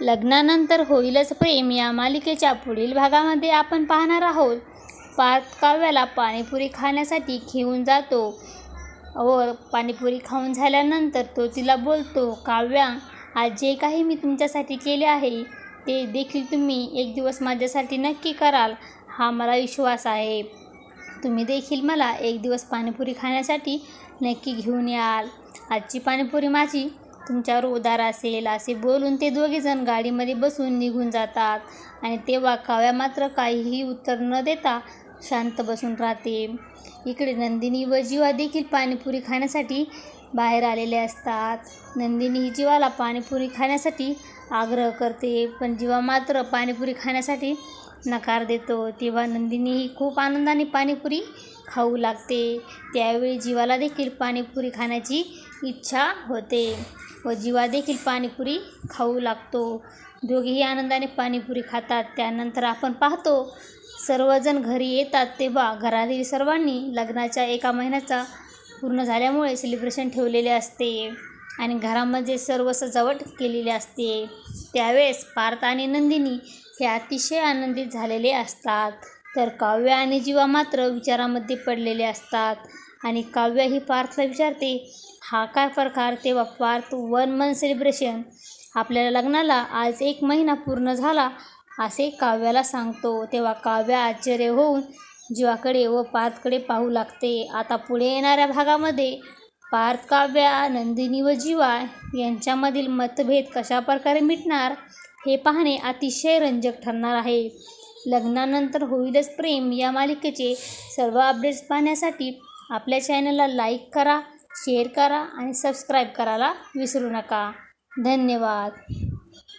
लग्नानंतर होईलच प्रेम. या मालिकेच्या पुढील भागामध्ये आपण पाहणार आहोत. पार्थ काव्याला पाणीपुरी खाण्यासाठी घेऊन जातो. व पाणीपुरी खाऊन झाल्यानंतर तो तिला बोलतो काव्या आज जे काही मी तुमच्यासाठी केले आहे ते देखील तुम्ही एक दिवस माझ्यासाठी नक्की कराल. हा मला विश्वास आहे. तुम्ही देखील मला एक दिवस पाणीपुरी खाण्यासाठी नक्की घेऊन याल. आजची पाणीपुरी माझी तुमच्यावर उदार असेल असे बोलून ते दोघेजण गाडीमध्ये बसून निघून जातात. आणि तेव्हा काव्या मात्र काहीही उत्तर न देता शांत बसून राहते. इकडे नंदिनी व जीवा देखील पाणीपुरी खाण्यासाठी बाहेर आलेले असतात. नंदिनी ही जीवाला पाणीपुरी खाण्यासाठी आग्रह करते पण जीवा मात्र पाणीपुरी खाण्यासाठी नकार देतो. तेव्हा नंदिनीही खूप आनंदाने पाणीपुरी खाऊ लागते. त्यावेळी जीवाला देखील पाणीपुरी खाण्याची इच्छा होते व जीवा देखील पाणीपुरी खाऊ लागतो. दोघेही आनंदाने पाणीपुरी खातात. त्यानंतर आपण पाहतो सर्वजण घरी येतात तेव्हा घरातील सर्वांनी लग्नाच्या एका महिन्याचा पूर्ण झाल्यामुळे सेलिब्रेशन ठेवलेले असते आणि घरामध्ये सर्व सजावट केलेली असते. त्यावेळेस पार्थ आणि नंदिनी हे अतिशय आनंदित झालेले असतात. तर काव्य आणि जीवा मात्र विचारामध्ये पडलेले असतात. आणि काव्य ही पार्थला विचारते हा काय प्रकार तेव्हा पार्थ वन मंथ सेलिब्रेशन आपल्याला लग्नाला आज एक महिना पूर्ण झाला असे काव्याला सांगतो. तेव्हा काव्य आश्चर्य होऊन जीवाकडे व पार्थकडे पाहू लागते. आता पुढे येणाऱ्या भागामध्ये पार्थ काव्या नंदिनी व जीवा यांच्यामधील मतभेद कशाप्रकारे मिटणार हे पाहणे अतिशय रंजक ठरणार आहे. लग्नानंतर होईलच प्रेम या मालिकेचे सर्व अपडेट्स पाहण्यासाठी आपल्या चॅनलला लाईक करा शेअर करा आणि सबस्क्राईब करायला विसरू नका. धन्यवाद.